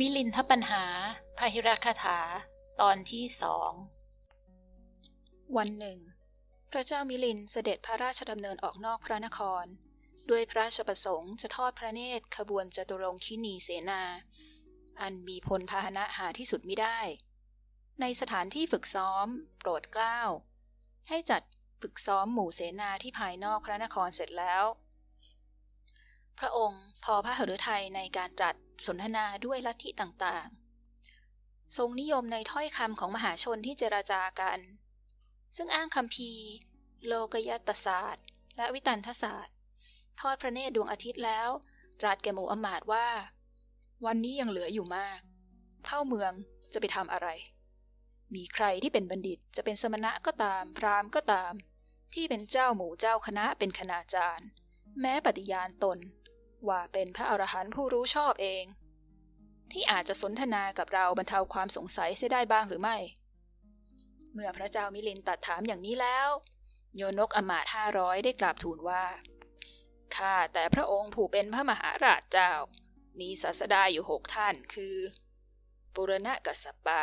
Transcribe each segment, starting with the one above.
มิลินทปัญหาพาหิรคาถา ตอนที่สอง วันหนึ่ง พระเจ้ามิลินเสด็จพระราชดำเนินออกนอกพระนคร ด้วยพระราชประสงค์จะทอดพระเนตรขบวนจตุรงคินีเสนา อันมีพลพาหนะหาที่สุดมิได้ ในสถานที่ฝึกซ้อม โปรดเกล้า ให้จัดฝึกซ้อมหมู่เสนาที่ภายนอกพระนครเสร็จแล้ว พระองค์พอพระหฤทัยในการตรัส สนทนาด้วยลัทธิต่างๆ ทรงนิยมในถ้อยคำของมหาชนที่เจราจากัน ซึ่งอ้างคำพีโลกยตศาสตร์ และวิตันทศาสตร์ ทอดพระเนตรดวงอาทิตย์แล้ว ตรัสแก่หมู่อมาตว่า วันนี้ยังเหลืออยู่มากเข้าเมืองจะไปทำอะไร มีใครที่เป็นบัณฑิตจะเป็นสมณะก็ตาม พราหมณ์ก็ตาม ที่เป็นเจ้าหมู่เจ้าคณะเป็นคณาจารย์ แม้ปฏิญาณตน ว่าเป็นพระอรหันต์ผู้รู้ชอบเอง ที่อาจจะสนทนากับเราบรรเทาความสงสัยเสียได้บ้างหรือไม่ เมื่อพระเจ้ามิลินตัดถามอย่างนี้แล้ว โยนกอมาตห้าร้อยได้กราบทูลว่าข้าแต่พระองค์ผู้เป็นพระมหาราชเจ้า มีศาสดาอยู่หกท่านคือปุรณกัสสปะ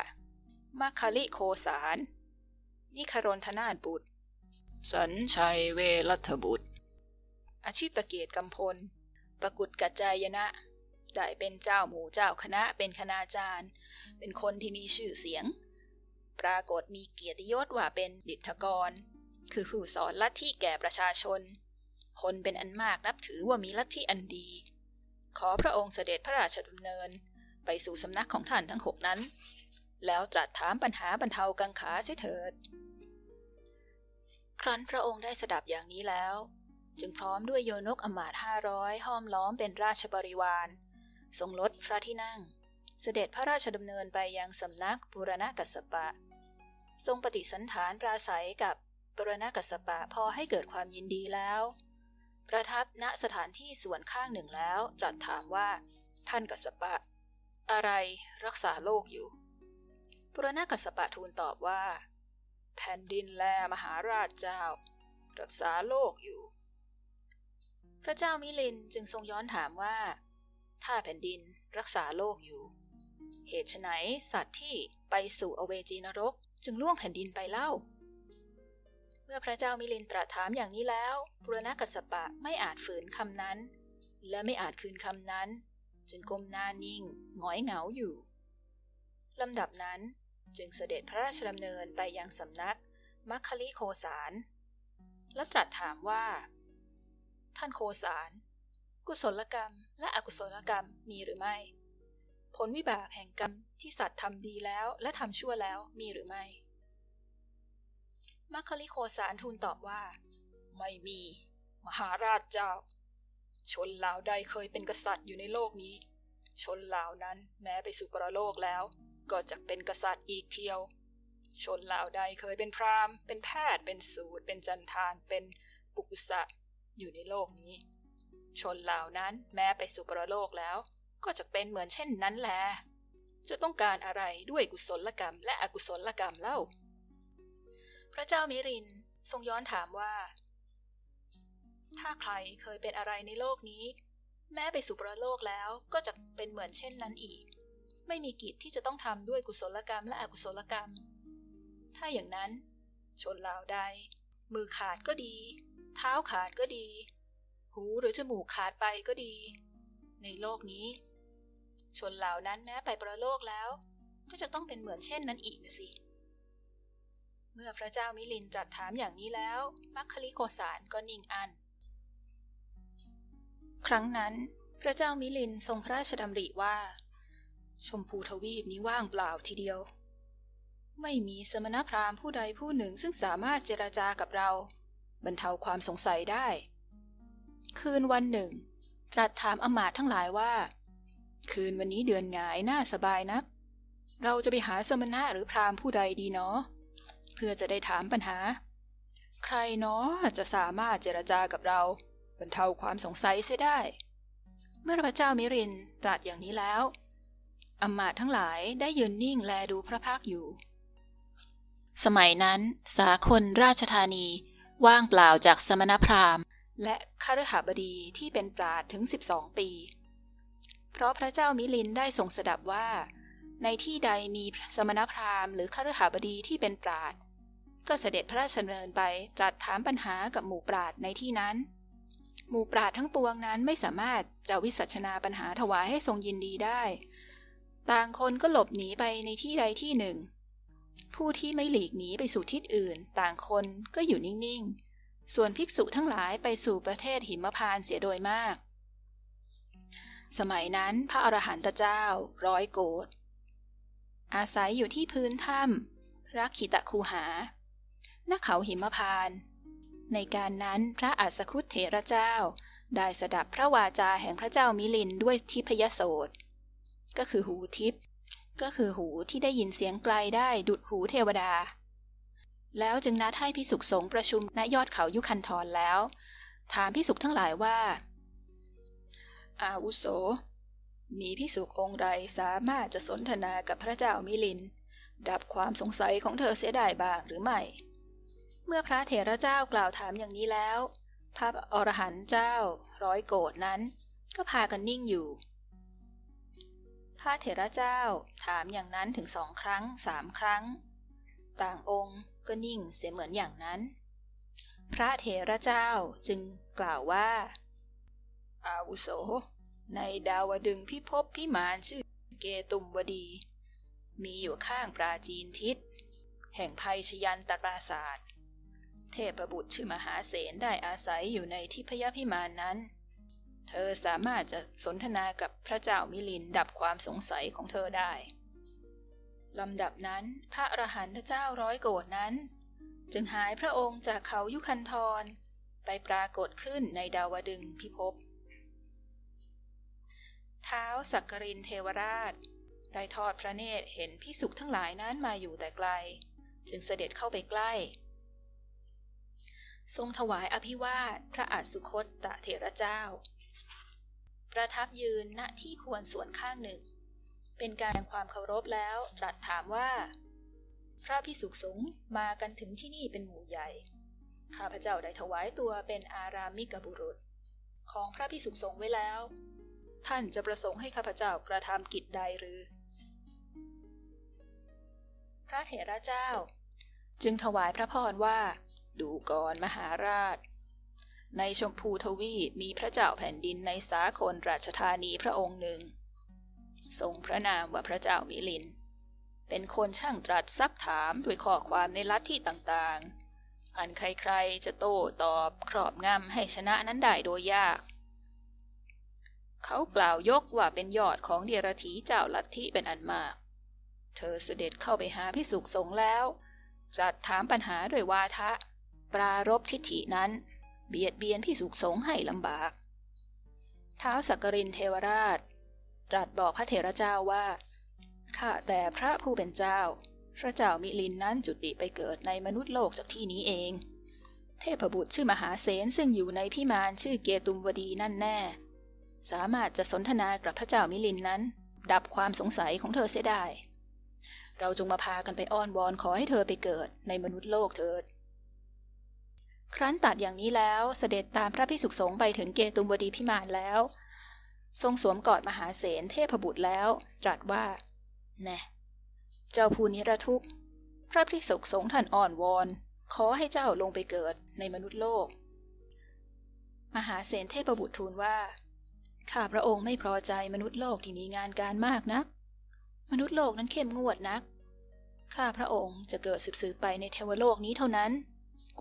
มัคคลิโคสารนิครนธนาถบุตร สัญชัยเวรัตบุตร อาชิตเกตกำพล ประกุฎกัจจายนะได้เป็นเจ้าหมู่เจ้าคณะเป็นคณาจารย์ เป็นคนที่มีชื่อเสียง ปรากฏมีเกียรติยศว่าเป็นดิษฐกร คือผู้สอนลัทธิแก่ประชาชน คนเป็นอันมากนับถือว่ามีลัทธิอันดี ขอพระองค์เสด็จพระราชดำเนิน ไปสู่สำนักของท่านทั้งหกนั้น แล้วตรัสถามปัญหาบรรเทากังขาเสียเถิด ครั้นพระองค์ได้สดับอย่างนี้แล้ว จึงพร้อมด้วยโยนกอมาตห้าร้อยห้อมล้อมเป็นราชบริวาร ทรงลดพระที่นั่ง เสด็จพระราชดำเนินไปยังสำนักปุรณกัสปะ ทรงปฏิสันฐานปราศัยกับปุรณกัสปะพอให้เกิดความยินดีแล้ว ประทับณสถานที่ส่วนข้างหนึ่งแล้วตรัสถามว่า ท่านกัสปะ อะไรรักษาโลกอยู่ปุรณกัสสปะทูลตอบว่า แผ่นดินแลมหาราชเจ้า รักษาโลกอยู่ พระเจ้ามิลินจึงทรงย้อนถามว่า ถ้าแผ่นดินรักษาโลกอยู่ เหตุไฉนสัตว์ที่ไปสู่อเวจีนรก จึงล่วงแผ่นดินไปเล่า เมื่อพระเจ้ามิลินตรัสถามอย่างนี้แล้วปุรณกัสสปะไม่อาจฝืนคำนั้น และไม่อาจคืนคำนั้น จึงก้มหน้านิ่งหงอยเหงาอยู่ลำดับนั้นจึงเสด็จพระราชดำเนินไปยังสำนักมัคคลิโคสาร และตรัสถามว่า ท่านโคสาร กุศลกรรมและอกุศลกรรมมีหรือไม่ ผลวิบากแห่งกรรมที่สัตว์ทำดีแล้วและทำชั่วแล้วมีหรือไม่ มัคคลิโคสารทูลตอบว่า ไม่มี มหาราชเจ้า ชนเหล่าใดเคยเป็นกษัตริย์อยู่ในโลกนี้ ชนเหล่านั้นแม้ไปสู่ปรโลกแล้ว ก็จะเป็นกษัตริย์อีกเที่ยว ชนเหล่าใดเคยเป็นพราหมณ์ เป็นแพทย์ เป็นสูตร เป็นจันทาน เป็นปุกุสะ อยู่ในโลกนี้ ชนเหล่านั้นแม้ไปสู่ปรโลกแล้ว ก็จะเป็นเหมือนเช่นนั้นแหละจะต้องการอะไรด้วยกุศลกรรม และอกุศลกรรมเล่า พระเจ้ามิรินทรงย้อนถามว่า ถ้าใครเคยเป็นอะไรในโลกนี้ แม้ไปสู่ปรโลกแล้วก็จะเป็นเหมือนเช่นนั้นอีก ไม่มีกิจที่จะต้องทำด้วยกุศลกรรมและอกุศลกรรม ถ้าอย่างนั้น ชนเหล่าใด มือขาดก็ดี เท้าขาดก็ดี หูหรือจมูกขาดไปก็ดี ในโลกนี้ ชนเหล่านั้นแม้ไปประโลกแล้ว ก็จะต้องเป็นเหมือนเช่นนั้นอีกนะสิ เมื่อพระเจ้ามิลินตรัสถามอย่างนี้แล้ว มัคคลิโคสารก็นิ่งอัน ครั้งนั้น พระเจ้ามิลินทรงพระราชดำริว่า ชมพูทวีปนี้ว่างเปล่าทีเดียวไม่มีสมณพราหมณ์ผู้ใดผู้หนึ่งซึ่งสามารถเจรจากับเรา บรรเทาความสงสัยได้ คืนวันหนึ่ง ตรัสถามอมาตย์ทั้งหลายว่า คืนวันนี้เดือนงายน่าสบายนัก เราจะไปหาสมณะหรือพราหมณ์ผู้ใดดีเนาะเพื่อจะได้ถามปัญหา ใครเนาะจะสามารถเจรจากับเรา บรรเทาความสงสัยเสียได้ เมื่อพระเจ้ามิรินตรัสอย่างนี้แล้วอำมาตย์ทั้งหลายได้ยืนนิ่งแลดูพระพักอยู่ สมัยนั้น สาคนราชธานี ว่างเปล่าจากสมณพราหมณ์ และคฤหบดีที่เป็นปราดถึง 12 ปี เพราะพระเจ้ามิลินได้ทรงสดับว่า ในที่ใดมีสมณพราหมณ์หรือคฤหบดีที่เป็นปราด ก็เสด็จพระราชดำเนินไปตรัสถามปัญหากับหมู่ปราดในที่นั้น หมู่ปราดทั้งปวงนั้นไม่สามารถจะวิสัชนาปัญหาถวายให้ทรงยินดีได้ ต่างคนก็หลบหนีไปในที่ใดที่หนึ่ง ผู้ที่ไม่หลีกหนีไปสู่ทิศอื่น ต่างคนก็อยู่นิ่งๆ ส่วนภิกษุทั้งหลายไปสู่ประเทศหิมพานต์เสียโดยมาก สมัยนั้นพระอรหันตเจ้า ร้อยโกรธอาศัยอยู่ที่พื้นถ้ำรักขิตคูหาณเขาหิมพานตในการนั้นพระอัสสคุตเถระเจ้า ได้สดับพระวาจาแห่งพระเจ้ามิลินด้วยทิพยโสตก็คือหูทิพย์ ก็คือหูที่ได้ยินเสียงไกลได้ดุดหูเทวดา แล้วจึงนัดให้พิสุขสงฆ์ประชุมณยอดเขายุคันธรแล้ว ถามพิสุขทั้งหลายว่า อาวุโส มีพิสุของค์ใดสามารถจะสนทนากับพระเจ้ามิลิน ดับความสงสัยของเธอเสียได้บ้างหรือไม่ เมื่อพระเถระเจ้ากล่าวถามอย่างนี้แล้ว พระอรหันต์เจ้าร้อยโกรธนั้น ก็พากันนิ่งอยู่ พระเถระเจ้าถามอย่างนั้นถึงสองครั้งสามครั้ง ต่างองค์ก็นิ่งเสียเหมือนอย่างนั้น พระเถระเจ้าจึงกล่าวว่า อาวุโส ในดาวดึงพิภพพิมานชื่อเกตุมวดี มีอยู่ข้างปราจีนทิศ แห่งภัยชยันตปราศาสตร์เทพบุตรชื่อมหาเสนได้อาศัยอยู่ในทิพยพิมานนั้น เธอสามารถจะสนทนากับพระเจ้ามิลินดับความสงสัยของเธอได้ลำดับนั้นพระอรหันตเจ้าร้อยโกรธนั้น จึงหายพระองค์จากเขายุคันธรไปปรากฏขึ้นในดาวดึงพิภพเท้าสักกรินเทวราช ได้ทอดพระเนตรเห็นพิสุขทั้งหลายนั้นมาอยู่แต่ไกล จึงเสด็จเข้าไปใกล้ ทรงถวายอภิวาทพระอัสสุคตตะเถระเจ้า ประทับยืนณที่ควรส่วนข้างหนึ่ง เป็นการแสดงความเคารพแล้ว ตรัสถามว่า พระพิสุขสงฆ์มากันถึงที่นี่เป็นหมู่ใหญ่ ข้าพเจ้าได้ถวายตัวเป็นอารามิกบุรุษ ของพระพิสุขสงฆ์ไว้แล้ว ท่านจะประสงค์ให้ข้าพเจ้ากระทำกิจใดหรือ พระเถระเจ้า จึงถวายพระพรว่า ดูก่อนมหาราช ในชมพูทวีปมีพระเจ้าแผ่นดินในสาคนราชธานีพระองค์หนึ่ง ทรงพระนามว่าพระเจ้ามิลิน เป็นคนช่างตรัสซักถามด้วยข้อความในลัทธิต่างๆ อันใครๆจะโต้ตอบครอบงำให้ชนะนั้นได้โดยยาก เขากล่าวยกว่าเป็นยอดของเดียรถีเจ้าลัทธิเป็นอันมาก เธอเสด็จเข้าไปหาพิสุขสงแล้วตรัสถามปัญหาด้วยวาทะ ปรารบทิฐินั้น เบียดเบียนพิสุขสงให้ลำบาก ท้าวสักกรินเทวราช ตรัสบอกพระเถระเจ้าว่า ข้าแต่พระผู้เป็นเจ้า พระเจ้ามิลินนั้นจุติไปเกิดในมนุษย์โลกจากที่นี้เอง เทพบุตรชื่อมหาเสนซึ่งอยู่ในพิมานชื่อเกตุมวดีนั่นแน่ สามารถจะสนทนากับพระเจ้ามิลินนั้น ดับความสงสัยของเธอเสียได้ เราจงมาพากันไปอ้อนวอนขอให้เธอไปเกิดในมนุษย์โลกเถิด ครั้นตัดอย่างนี้แล้วเสด็จตามพระพิสุขสงฆ์ไปถึงเกตุมวดีพิมานแล้ว ทรงสวมกอดมหาเสนเทพบุตรแล้ว ตรัสว่า แน่เจ้าผู้นิรทุกข์ พระพิสุขสงฆ์ท่านอ่อนวอน ขอให้เจ้าลงไปเกิดในมนุษย์โลก มหาเสนเทพบุตรทูลว่า ข้าพระองค์ไม่พอใจมนุษย์โลกที่มีงานการมากนัก มนุษย์โลกนั้นเข้มงวดนัก ข้าพระองค์จะเกิดสืบๆไปในเทวโลกนี้เท่านั้น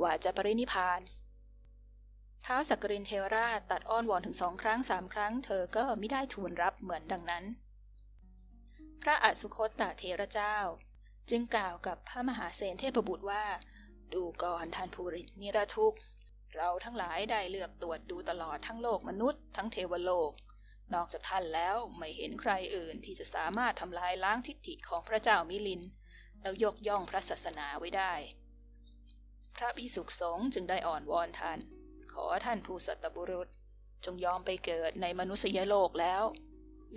กว่าจะปรินิพาน ท้าวสักกรินเทวราชตัดอ้อนวอนถึงสองครั้งสามครั้งเธอก็ไม่ได้ทูลรับเหมือนดังนั้น พระอสุคตตเทระเจ้า จึงกล่าวกับพระมหาเสนเทพบุตรว่า ดูก่อนท่านภูรินิรทุกข์ เราทั้งหลายได้เลือกตรวจดูตลอดทั้งโลกมนุษย์ทั้งเทวโลกนอกจากท่านแล้วไม่เห็นใครอื่นที่จะสามารถทำลายล้างทิฏฐิของพระเจ้ามิลิน แล้วยกย่องพระศาสนาไว้ได้ พระพิสุขสงฆ์จึงได้อ่อนวอนท่าน ขอท่านผู้สัตบุรุษ จงยอมไปเกิดในมนุษยโลกแล้ว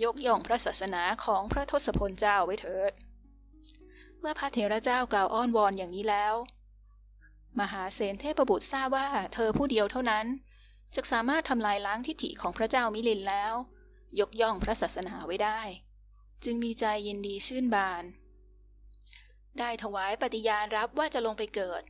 ยกย่องพระศาสนาของพระทศพลเจ้าไว้เถิด เมื่อพระเถระเจ้ากล่าวอ้อนวอนอย่างนี้แล้ว มหาเสนเทพบุตรทราบว่าเธอผู้เดียวเท่านั้นจะสามารถทำลายล้างทิฐิของพระเจ้ามิลินแล้ว ยกย่องพระศาสนาไว้ได้ จึงมีใจยินดีชื่นบาน ได้ถวายปฏิญาณรับว่าจะลงไปเกิด